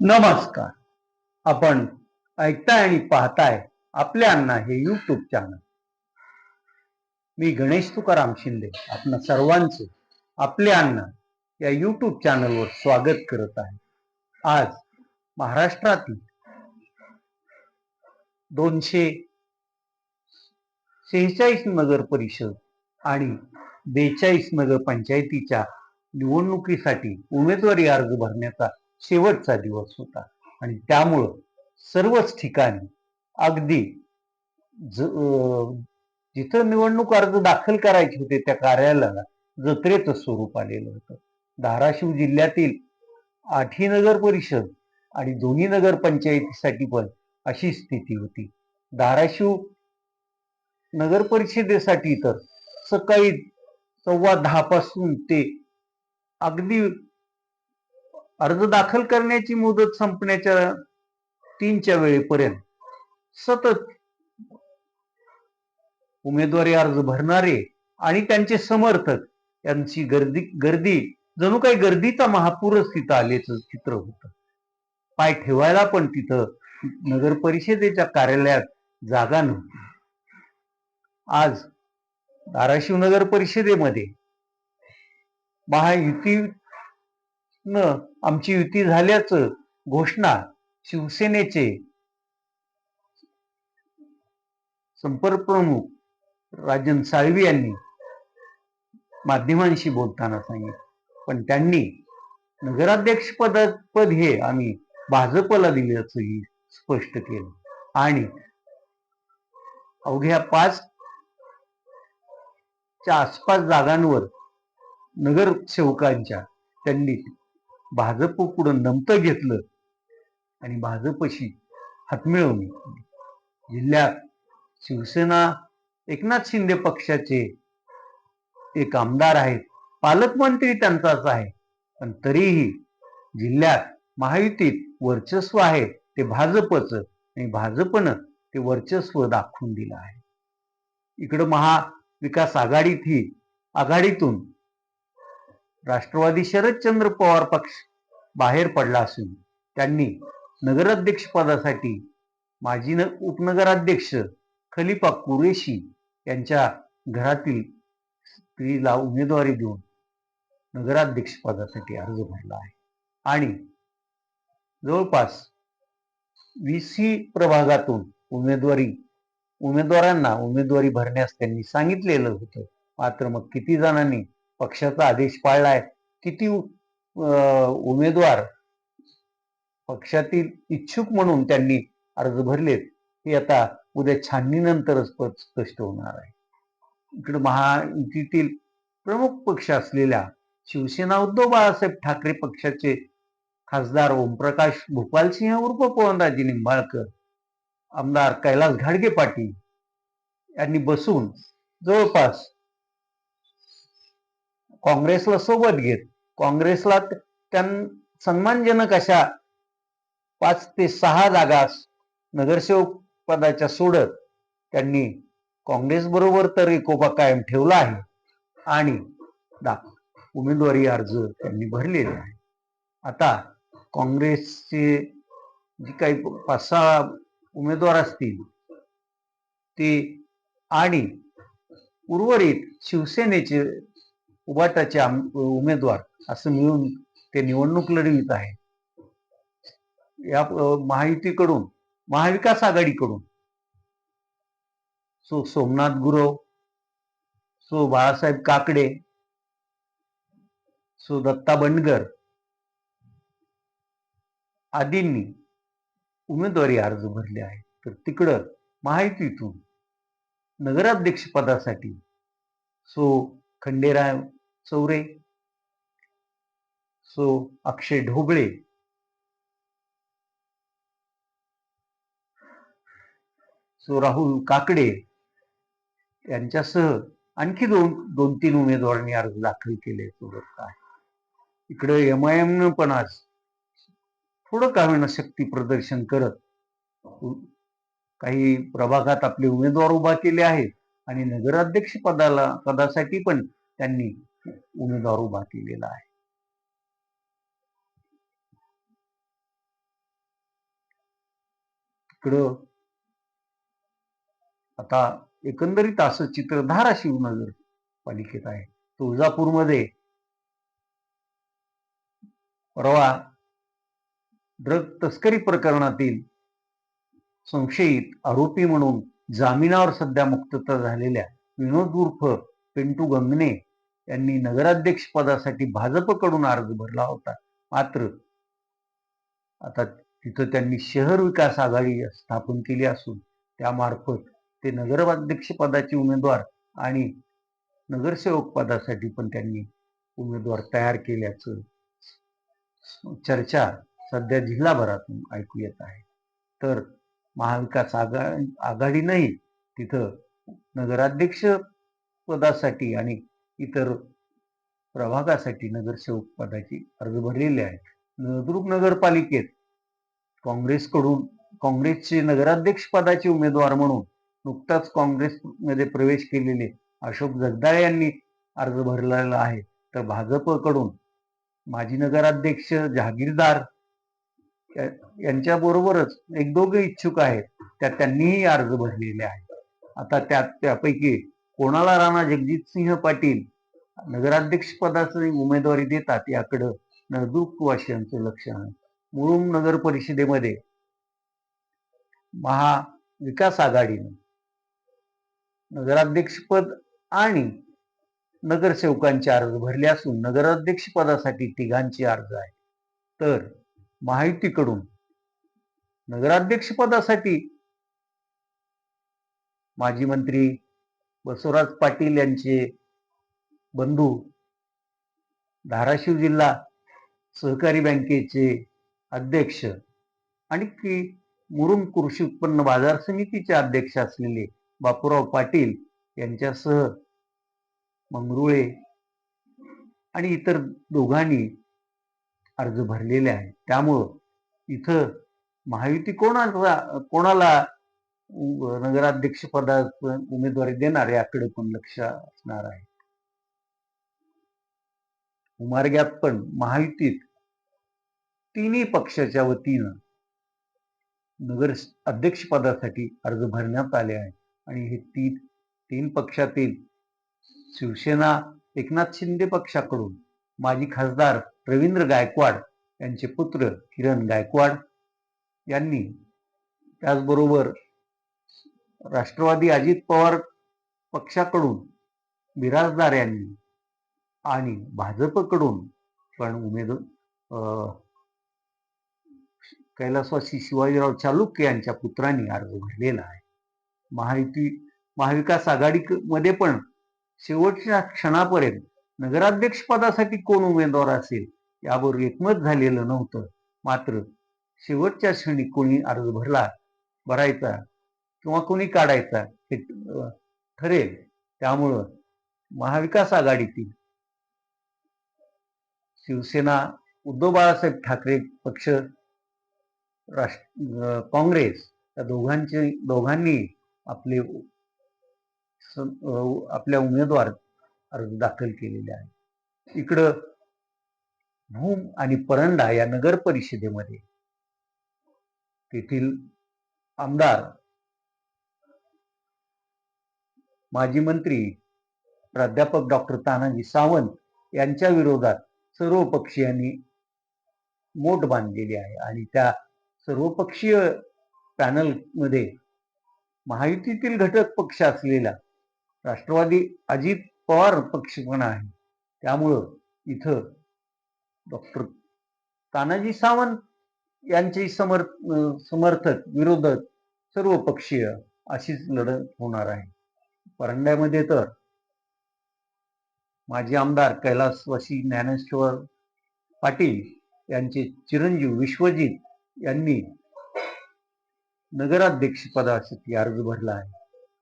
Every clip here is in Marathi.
नमस्कार. आपण ऐकताय आणि पाहताय आपल्या अण्णा हे युट्यूब चॅनल मी गणेश तुकाराम शिंदे आपण सर्वांचे आपले अण्णा या युट्यूब चॅनलवर स्वागत करत आहे. आज महाराष्ट्रातील दोनशे सेहेचाळीस नगर परिषद आणि बेचाळीस नगर पंचायतीच्या निवडणुकीसाठी उमेदवारी अर्ज भरण्याचा शेवटचा दिवस होता. आणि त्यामुळं सर्वच ठिकाणी अगदी ज जिथं निवडणूक अर्ज दाखल करायचे होते त्या कार्यालयाला जत्रेचं स्वरूप आलेलं होतं. धाराशिव जिल्ह्यातील आठी नगर परिषद आणि दोन्ही नगर पंचायतीसाठी पण अशी स्थिती होती. धाराशिव नगर परिषदेसाठी तर सकाळी सव्वा दहा पासून ते अगदी अर्ज दाखल करण्याची मुदत संपण्याच्या तीनच्या वेळेपर्यंत सतत उमेदवारी अर्ज भरणारे आणि त्यांचे समर्थक यांची गर्दी गर्दी जणू काही गर्दीचा महापूरच तिथं आल्याचं चित्र होतं. पाय ठेवायला पण तिथं नगर परिषदेच्या कार्यालयात जागा नव्हती. आज धाराशिव नगर परिषदेमध्ये महायुती न आमची युती झाल्याचं घोषणा शिवसेनेचे संपर्क प्रमुख राजन साळवी यांनी माध्यमांशी बोलताना सांगितलं. पण त्यांनी नगराध्यक्ष पद पद हे आम्ही भाजपला दिल्याचंही स्पष्ट केलं. आणि अवघ्या पाच च्या आसपास जागांवर नगरसेवकांच्या त्यांनी भाजप पुढं नमतं घेतलं आणि भाजपशी हातमिळवणी जिल्ह्यात शिवसेना एकनाथ शिंदे पक्षाचे एक आमदार आहेत. पालकमंत्री त्यांचाच आहे. पण तरीही जिल्ह्यात महायुतीत वर्चस्व आहे ते भाजपच आणि भाजपनं ते वर्चस्व दाखवून दिलं आहे. इकडं महाविकास आघाडीत ही आघाडीतून राष्ट्रवादी शरदचंद्र पवार पक्ष बाहेर पडला असून त्यांनी नगराध्यक्ष पदासाठी माजी न उपनगराध्यक्ष खलिफा कुरेशी यांच्या घरातील स्त्रीला उमेदवारी देऊन नगराध्यक्ष पदासाठी अर्ज भरला आहे. आणि जवळपास वीसही प्रभागातून उमेदवारी उमेदवारांना उमेदवारी भरण्यास त्यांनी सांगितलेलं होतं. मात्र मग किती जणांनी पक्षाचा आदेश पाळलाय किती उमेदवार पक्षातील इच्छुक म्हणून त्यांनी अर्ज भरलेत हे आता उद्या छाननीनंतरच पद स्पष्ट होणार आहे. इकडे महायुतीतील प्रमुख पक्ष असलेल्या शिवसेना उद्धव बाळासाहेब ठाकरे पक्षाचे खासदार ओमप्रकाश भोपालसिंह उर्फ पवनराजे निंबाळकर आमदार कैलास घाडगे पाटील यांनी बसून जवळपास काँग्रेसला सोबत घेत काँग्रेसला त्यां सन्मानजनक अशा पाच ते सहा जागा नगरसेवक पदाच्या सोडत त्यांनी काँग्रेस बरोबर तर एकोपा कायम ठेवला आहे. आणि उमेदवारी अर्ज त्यांनी भरलेले आहे आता काँग्रेसचे जी काही पाच सहा उमेदवार असतील ते आणि उर्वरित शिवसेनेचे उबाटाचे उमेदवार असं मिळून ते निवडणूक लढवित आहे. या महायुतीकडून महाविकास आघाडीकडून सो सोमनाथ गुरव सो बाळासाहेब काकडे सो दत्ता बंडगर आदींनी उमेदवारी अर्ज भरले आहेत. तर तिकडं महायुतीतून नगराध्यक्ष पदासाठी सो खंडेराव चौरे. सो अक्षय ढोबळे. सो राहुल काकडे यांच्यासह आणखी दोन दोन तीन उमेदवारांनी अर्ज दाखल केले सोबत इकडे एम आय एम पण आज थोडं का होईना शक्ती प्रदर्शन करत काही प्रभागात आपले उमेदवार उभा केले आहेत आणि नगराध्यक्ष पदाला पदासाठी पण त्यांनी उमेदवार उभा केलेला आहे. तिकडं आता एकंदरीत असं चित्रधारा धाराशिव नगर पालिकेत आहे. तुळजापूरमध्ये परवा ड्रग तस्करी प्रकरणातील संशयित आरोपी म्हणून जामिनावर सध्या मुक्तता झालेल्या विनोद उर्फ पिंटू गंगणे यांनी नगराध्यक्ष पदासाठी भाजपकडून अर्ज भरला होता. मात्र आता तिथं त्यांनी शहर विकास आघाडी स्थापन केली असून त्यामार्फत ते नगराध्यक्ष पदाचे उमेदवार आणि नगरसेवक पदासाठी पण त्यांनी उमेदवार तयार केल्याचं चर्चा सध्या जिल्हाभरातून ऐकू येत आहे. तर महाविकास आघा आघाडीनंही तिथं नगराध्यक्ष पदासाठी आणि इतर प्रभागासाठी नगरसेवक पदाची अर्ज भरलेले आहेत. नळदुर्ग नगरपालिकेत काँग्रेसकडून काँग्रेसचे नगराध्यक्ष पदाचे उमेदवार म्हणून नुकताच काँग्रेसमध्ये प्रवेश केलेले अशोक जगदाळे यांनी अर्ज भरलेला आहे. तर भाजपकडून माजी नगराध्यक्ष जहागीरदार यांच्याबरोबरच एक दोघे इच्छुक आहेत. त्या त्यांनीही अर्ज भरलेले आहेत. आता त्यात त्यापैकी कोणाला राणा जगजितसिंह पाटील. नगराध्यक्षपदाची उमेदवारी देतात याकडं नळदुर्गवासियांचं लक्ष आहे. मुरुम नगर परिषदेमध्ये महाविकास आघाडीनं नगराध्यक्षपद आणि नगरसेवकांचे अर्ज भरले असून नगराध्यक्षपदासाठी तिघांचे अर्ज आहे तर महायुतीकडून नगराध्यक्षपदासाठी माजी मंत्री बसवराज पाटील यांचे बंधू धाराशिव जिल्हा सहकारी बँकेचे अध्यक्ष आणि की मुरुम कृषी उत्पन्न बाजार समितीचे अध्यक्ष असलेले बापूराव पाटील यांच्यासह मंगरुळे आणि इतर दोघांनी अर्ज भरलेले आहे त्यामुळं इथं महायुती कोणाला कोणाला नगराध्यक्ष पदा उमेदवारी देणार याकडे पण लक्ष असणार आहे. उमारग्यात पण महायुतीत तिन्ही पक्षाच्या वतीनं नगर अध्यक्षपदासाठी अर्ज भरण्यात आले आहे आणि हे तीन तीन पक्षातील शिवसेना एकनाथ शिंदे पक्षाकडून माजी खासदार रवींद्र गायकवाड यांचे पुत्र किरण गायकवाड यांनी त्याचबरोबर राष्ट्रवादी अजित पवार पक्षाकडून बिराजदार यांनी आणि भाजपकडून पण उमेदवार कैलासवासी शिवाजीराव चालुक्य यांच्या पुत्रांनी अर्ज भरलेला आहे. महायुती महाविकास आघाडी मध्ये पण शेवटच्या क्षणापर्यंत नगराध्यक्ष पदासाठी कोण उमेदवार असेल यावर एकमत झालेलं नव्हतं. मात्र शेवटच्या क्षणी कोणी अर्ज भरला. भरायचा किंवा कोणी काढायचा हे ठरेल. त्यामुळं महाविकास आघाडीतील शिवसेना उद्धव बाळासाहेब ठाकरे पक्ष राष्ट्र काँग्रेस या दोघांचे दोघांनी आपले आपल्या उमेदवार अर्ज दाखल केलेले आहे इकडं भूम आणि परंडा या नगर परिषदेमध्ये तेथील आमदार माजी मंत्री प्राध्यापक डॉक्टर तानाजी सावंत यांच्या विरोधात सर्वपक्षीयांनी मोट मोठ बांधलेली आहे. आणि त्या सर्वपक्षीय पॅनलमध्ये महायुतीतील घटक पक्ष असलेला राष्ट्रवादी अजित पवार पक्ष पण आहे. त्यामुळं इथं डॉक्टर तानाजी सावंत यांचे समर्थ समर्थक विरोधक सर्वपक्षीय अशीच लढत होणार आहे. परंड्यामध्ये तर माजी आमदार कैलासवासी ज्ञानेश्वर पाटील यांचे चिरंजीव विश्वजित यांनी नगराध्यक्ष पदासाठी अर्ज भरला आहे.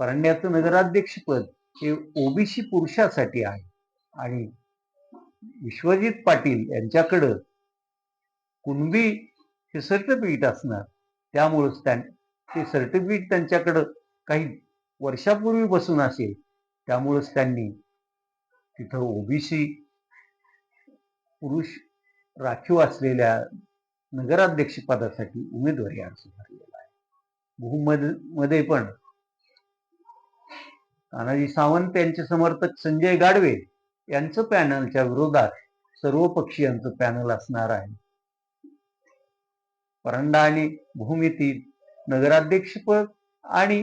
परंड्याचं नगराध्यक्षपद हे ओबीसी पुरुषासाठी आहे आणि विश्वजित पाटील यांच्याकडं कुणबी हे सर्टिफिकेट असणार त्यामुळंच त्या ते सर्टिफिकेट त्यांच्याकडं काही वर्षापूर्वी बसून असेल त्यामुळंच त्यांनी तिथं ओबीसी पुरुष राखीव असलेल्या नगराध्यक्षपदासाठी उमेदवारी अर्ज भरलेला आहे. भूमध्ये मध्ये पण तानाजी सावंत यांचे समर्थक संजय गाडवे यांचं पॅनलच्या विरोधात सर्व पक्षीयांचं पॅनल असणार आहे. परंडा आणि भूमीतील नगराध्यक्षपद आणि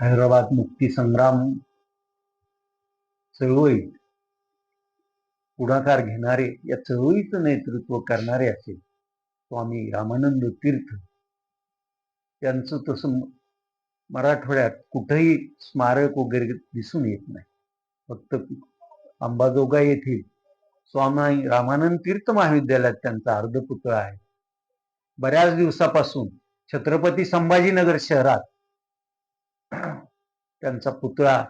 हैदराबाद मुक्ती संग्राम चळवळीत पुढाकार घेणारे या चळवळीचं नेतृत्व करणारे असे स्वामी रामानंद तीर्थ. त्यांचं तसं मराठवाड्यात कुठंही स्मारक वगैरे दिसून येत नाही. फक्त अंबाजोगाई येथील स्वामी रामानंद तीर्थ महाविद्यालयात त्यांचा अर्धपुतळा आहे. बऱ्याच दिवसापासून छत्रपती संभाजीनगर शहरात त्यांचा पुतळा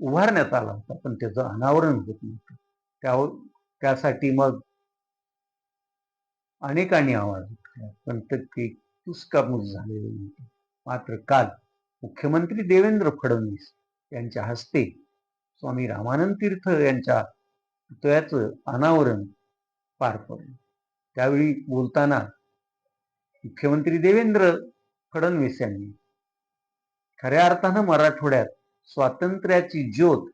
उभारण्यात आला होता पण त्याचं अनावरण होत नव्हतं. त्या त्यासाठी मग अनेकांनी आवाज उठला पण ते तुस्कामूत झालेले नव्हते. मात्र काल मुख्यमंत्री देवेंद्र फडणवीस यांच्या हस्ते स्वामी रामानंद तीर्थ यांच्या पुतळ्याचं अनावरण पार पडलं. त्यावेळी बोलताना मुख्यमंत्री देवेंद्र फडणवीस यांनी खऱ्या अर्थानं मराठवाड्यात स्वातंत्र्याची ज्योत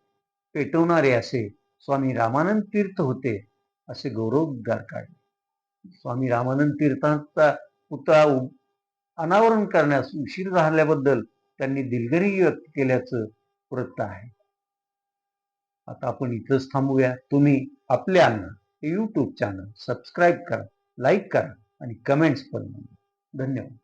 पेटवणारे असे स्वामी रामानंद तीर्थ होते असे गौरवोद्गार काढले. स्वामी रामानंद तीर्थांचा पुतळा अनावरण करण्यास उशीर झाल्याबद्दल त्यांनी दिलगिरी व्यक्त केल्याचं वृत्त आहे. आता आपण इथंच थांबूया. तुम्ही आपल्या अन्न यूट्यूब चॅनल सबस्क्राईब करा लाईक करा आणि कमेंट्स पण धन्यवाद.